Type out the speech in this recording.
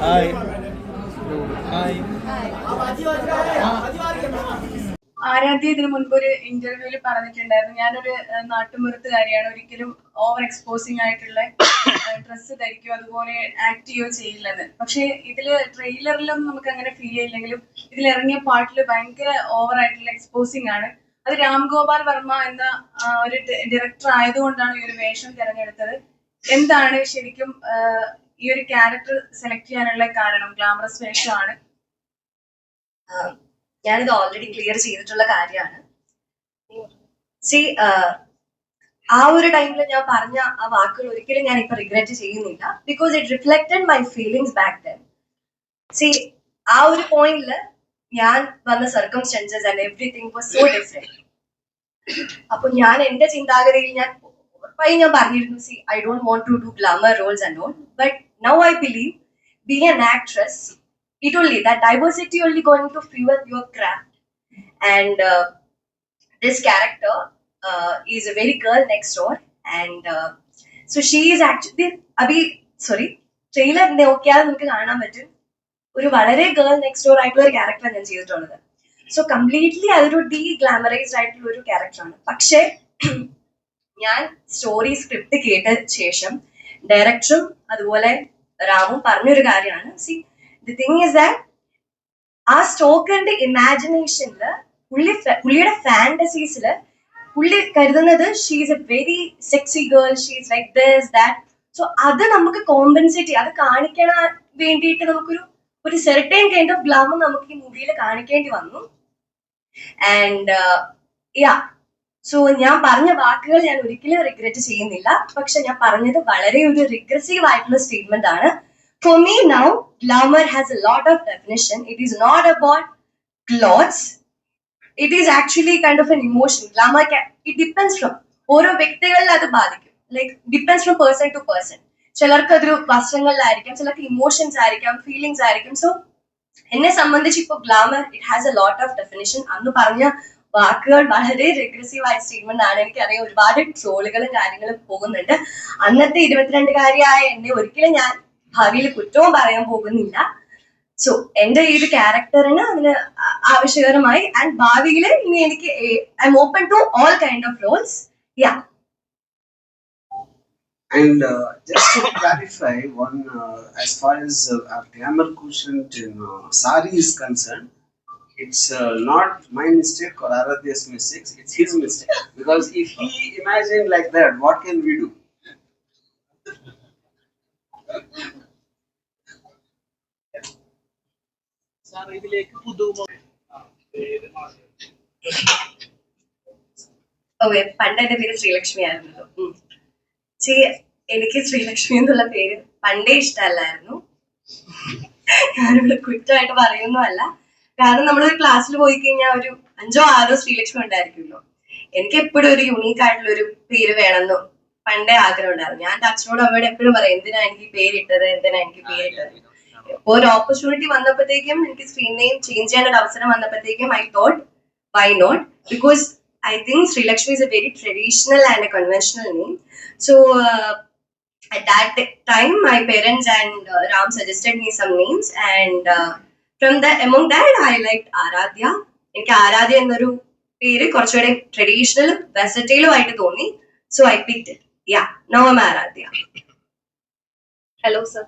Hi. Hi. Aaradhya ഇതിനു മുൻപ് ഒരു ഇന്റർവ്യൂവിൽ പറഞ്ഞിട്ടുണ്ടായിരുന്നു. ഞാനൊരു നാട്ടുമുറത്തുകാരിയാണ് ഒരിക്കലും ഓവർ എക്സ്പോസിംഗ് ആയിട്ടുള്ള ഡ്രസ്സ് ധരിക്കുകയോ അതുപോലെ ആക്ട് ചെയ്യുകയോ ചെയ്യില്ലെന്ന്. പക്ഷെ ഇതിൽ ട്രെയിലറിലൊന്നും നമുക്ക് അങ്ങനെ ഫീൽ ചെയ്യില്ലെങ്കിലും ഇതിൽ ഇറങ്ങിയ ഭയങ്കര ഓവർ ആയിട്ടുള്ള എക്സ്പോസിംഗ് ആണ്. അത് രാം ഗോപാൽ വർമ്മ എന്ന ഒരു ഡയറക്ടർ ആയതുകൊണ്ടാണ് ഈ ഒരു വേഷം തിരഞ്ഞെടുത്തത്. എന്താണ് ശരിക്കും ഈ ഒരു ക്യാരക്ടർ സെലക്ട് ചെയ്യാനുള്ള കാരണം? ഗ്ലാമറസ് വേഷമാണ്. ഞാനിത് ഓൾറെഡി ക്ലിയർ ചെയ്തിട്ടുള്ള കാര്യമാണ്. സി ആ ഒരു ടൈമിൽ ഞാൻ പറഞ്ഞ ആ വാക്കുകൾ ഒരിക്കലും ഞാൻ ഇപ്പൊ റിഗ്രറ്റ് ചെയ്യുന്നില്ല. Because it reflected my feelings back then see ആ ഒരു പോയിന്റിൽ ഞാൻ വന്ന circumstances and everything was so different അപ്പൊ ഞാൻ എന്റെ ചിന്താഗതിയിൽ ഞാൻ ഉറപ്പായി ഞാൻ പറഞ്ഞിരുന്നു see I don't want to do glamour roles and all but now I believe being an actress it only that diversity only going to fuel your craft. And this this character uh is a very girl next door and is actually അഭി sorry trailer നോക്കിയാൽ നമുക്ക് കാണാൻ പറ്റും. ഒരു വളരെ girl next door ആയിട്ടുള്ള ഒരു ക്യാരക്ടറാണ് ഞാൻ ചെയ്തിട്ടുള്ളത്. സോ കംപ്ലീറ്റ്ലി അതൊരു ഡി ഗ്ലാമറൈസ്ഡ് ആയിട്ടുള്ള ഒരു ക്യാരക്ടറാണ് പക്ഷെ ഞാൻ സ്റ്റോറി സ്ക്രിപ്റ്റ് കേട്ട ശേഷം ഡയറക്ടറും അതുപോലെ രാമും പറഞ്ഞൊരു കാര്യമാണ്. See the thing is that ആ സ്റ്റോക്കറിന്റെ ഇമാജിനേഷനിൽ പുള്ളി പുള്ളിയുടെ ഫാന്റസീസിൽ പുള്ളി കരുതുന്നത് she's a very sexy girl she's like that so അത് നമുക്ക് കോമ്പൻസേറ്റ് ചെയ്യാം. അത് കാണിക്കണ വേണ്ടിയിട്ട് നമുക്കൊരു ഒരു സെർട്ടൈൻ കൈൻഡ് ഓഫ് ഗ്ലാമർ നമുക്ക് ഈ മൂവിയിൽ കാണിക്കേണ്ടി വന്നു. ആൻഡ് യാ സോ ഞാൻ പറഞ്ഞ വാക്കുകൾ ഞാൻ ഒരിക്കലും റിഗ്രറ്റ് ചെയ്യുന്നില്ല. പക്ഷെ ഞാൻ പറഞ്ഞത് വളരെ ഒരു റിഗ്രസീവ് ആയിട്ടുള്ള സ്റ്റേറ്റ്മെന്റ് ആണ്. For me now glamour has a lot of definition. It is not about clothes it is actually kind of an emotion glamour it depends from ഓരോ വ്യക്തികളിൽ അത് ബാധിക്കും. Like depends from person to person ചിലർക്ക് അതൊരു വസ്ത്രങ്ങളിലായിരിക്കാം ചിലർക്ക് emotions ആയിരിക്കാം feelings ആയിരിക്കും. So എന്നെ സംബന്ധിച്ച് ഇപ്പോൾ glamour it has a lot of definition അന്ന് പറഞ്ഞ വാക്കുകൾ വളരെ റിഗ്രസീവ് ആയ സ്റ്റേറ്റ്മെന്റ് ആണ്. എനിക്കറിയാം ഒരുപാട് ട്രോളുകളും കാര്യങ്ങളും പോകുന്നുണ്ട്. അന്നത്തെ ഇരുപത്തിരണ്ടുകാരിയായ എന്നെ ഒരിക്കലും ഞാൻ ഭാവിയിൽ കുറ്റവും പറയാൻ പോകുന്നില്ല. സോ എന്റെ ഈ ഒരു ക്യാരക്ടറിന് അതിന് ആവശ്യകരമായി ആൻഡ് ഭാവിയിൽ ഇനി എനിക്ക് I'm open to all kind of roles yeah And uh, just to clarify, one uh, as far as uh, our glamour quotient in uh, sari is concerned, it's uh, not my mistake or Aradhya's mistake, it's his mistake. Because if he imagined like that, what can we do? Sir ഇതിലേക്ക് പുതുമ okay പണ്ട് എന്റെ പേര് ശ്രീലക്ഷ്മി ആയിരുന്നല്ലോ ഉം. ചേ എനിക്ക് ശ്രീലക്ഷ്മി എന്നുള്ള പേര് പണ്ടേ ഇഷ്ടമല്ലായിരുന്നു. ഞാനിവിടെ കുറ്റമായിട്ട് പറയുന്നതല്ല. കാരണം നമ്മളൊരു ക്ലാസ്സിൽ പോയി കഴിഞ്ഞാൽ ഒരു അഞ്ചോ ആറോ ശ്രീലക്ഷ്മി ഉണ്ടായിരിക്കുമല്ലോ. എനിക്ക് എപ്പോഴും ഒരു യുണീക്ക് ആയിട്ടുള്ള ഒരു പേര് വേണമെന്ന് പണ്ടേ ആഗ്രഹം ഉണ്ടായിരുന്നു. ഞാൻ അച്ഛനോട് അമ്മയോട് എപ്പോഴും പറയും എന്തിനാ എനിക്ക് പേരിട്ടത് എന്തിനാ എനിക്ക് പേരിട്ടത് ഇപ്പൊ ഒരു ഓപ്പർച്യൂണിറ്റി വന്നപ്പോഴത്തേക്കും എനിക്ക് സ്ക്രീൻ നെയിം ചേഞ്ച് ചെയ്യാൻ ഒരു അവസരം വന്നപ്പോഴത്തേക്കും I thought why not because I think Sri Lakshmi is a very traditional and a conventional name. So uh, at that time, my parents and uh, Ram suggested me some names, and uh, from that among that, I liked Aradhya. എനിക്ക് ആരാധ്യ എന്നൊരു പേര് കുറച്ചുകൂടെ ട്രഡീഷണലും വെസറ്റൈലും ആയിട്ട് തോന്നി so I picked you know um Aaradhya hello sir